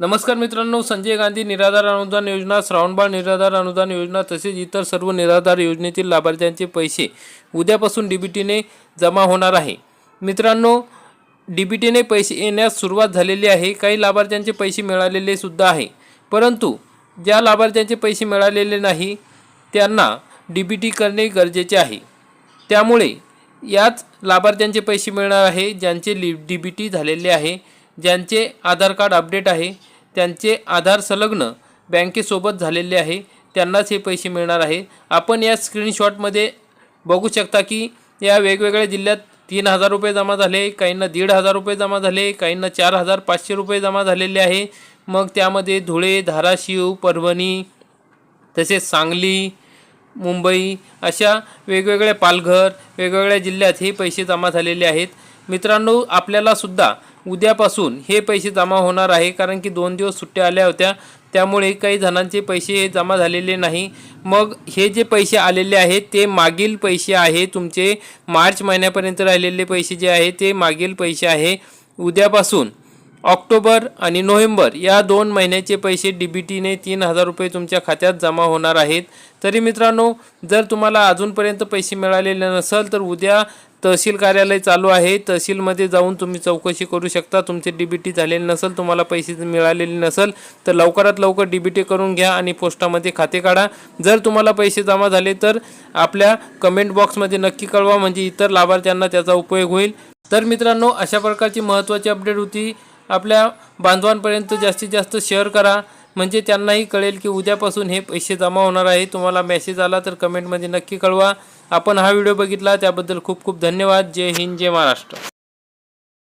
नमस्कार मित्रांनो संजय गांधी निराधार अनुदान योजना श्रावणबाळ निराधार अनुदान योजना तसेच इतर सर्व निराधार योजनेतील लाभार्थ्यांचे पैसे उद्यापासून डी बी टीने जमा होणार आहे. मित्रांनो डी बी टीने पैसे येण्यास सुरुवात झालेली आहे. काही लाभार्थ्यांचे पैसे मिळालेले सुद्धा आहे. परंतु ज्या लाभार्थ्यांचे पैसे मिळालेले नाही त्यांना डी बी टी करणे गरजेचे आहे. त्यामुळे याच लाभार्थ्यांचे पैसे मिळणार आहे ज्यांचे लि डी बी टी झालेले आहे ज्यांचे आधार कार्ड अपडेट आहे त्यांचे आधार संलग्न बँकेसोबत झालेले आहे. त्यांनाच हे पैसे मिळणार आहे. आपण या स्क्रीनशॉटमध्ये बघू शकता की या वेगवेगळ्या जिल्ह्यात तीन हजार रुपये जमा झाले काहींना दीड हजार रुपये जमा झाले काहींना चार हजार पाचशे रुपये जमा झालेले आहे. मग त्यामध्ये धुळे धाराशिव परभणी तसेच सांगली मुंबई अशा वेगवेगळ्या पालघर वेगवेगळ्या जिल्ह्यात हे पैसे जमा झालेले आहेत. मित्रांनो आपल्यालासुद्धा उद्यापासून हे पैसे जमा होणार आहे कारण की दोन दिवस सुट्ट्या आल्या होत्या. त्यामुळे काही जणांचे पैसे हे जमा झालेले नाही. मग हे जे पैसे आलेले आहेत ते मागील पैसे आहे. तुमचे मार्च महिन्यापर्यंत राहिलेले पैसे जे आहे ते मागील पैसे आहे. उद्यापासून ऑक्टोबर आणि नोव्हेंबर या दोन महिन्याचे पैसे डी बी टीने तीन हजार रुपये तुमच्या खात्यात जमा होणार आहेत. तरी मित्रांनो जर तुम्हाला अजूनपर्यंत पैसे मिळालेले नसेल तर उद्या तहसील कार्यालय चालू आहे. तहसीलमध्ये जाऊन तुम्ही चौकशी करू शकता. तुमचे डी बी टी झालेले नसेल तुम्हाला पैसे मिळालेले नसेल तर लवकरात लवकर डी बी टी करून घ्या आणि पोस्टामध्ये खाते काढा. जर तुम्हाला पैसे जमा झाले तर आपल्या कमेंट बॉक्समध्ये नक्की कळवा म्हणजे इतर लाभार्थ्यांना त्याचा उपयोग होईल. तर मित्रांनो अशा प्रकारची महत्त्वाची अपडेट होती. आपल्या बांधवांपर्यंत जास्तीत जास्त शेअर करा. म्हणजे त्यांनाही कळेल की उद्यापासून हे पैसे जमा होणार आहे. तुम्हाला मेसेज आला तर कमेंटमध्ये नक्की कळवा. आपण हा व्हिडिओ बघितला त्याबद्दल खूप खूप धन्यवाद. जय हिंद जय महाराष्ट्र.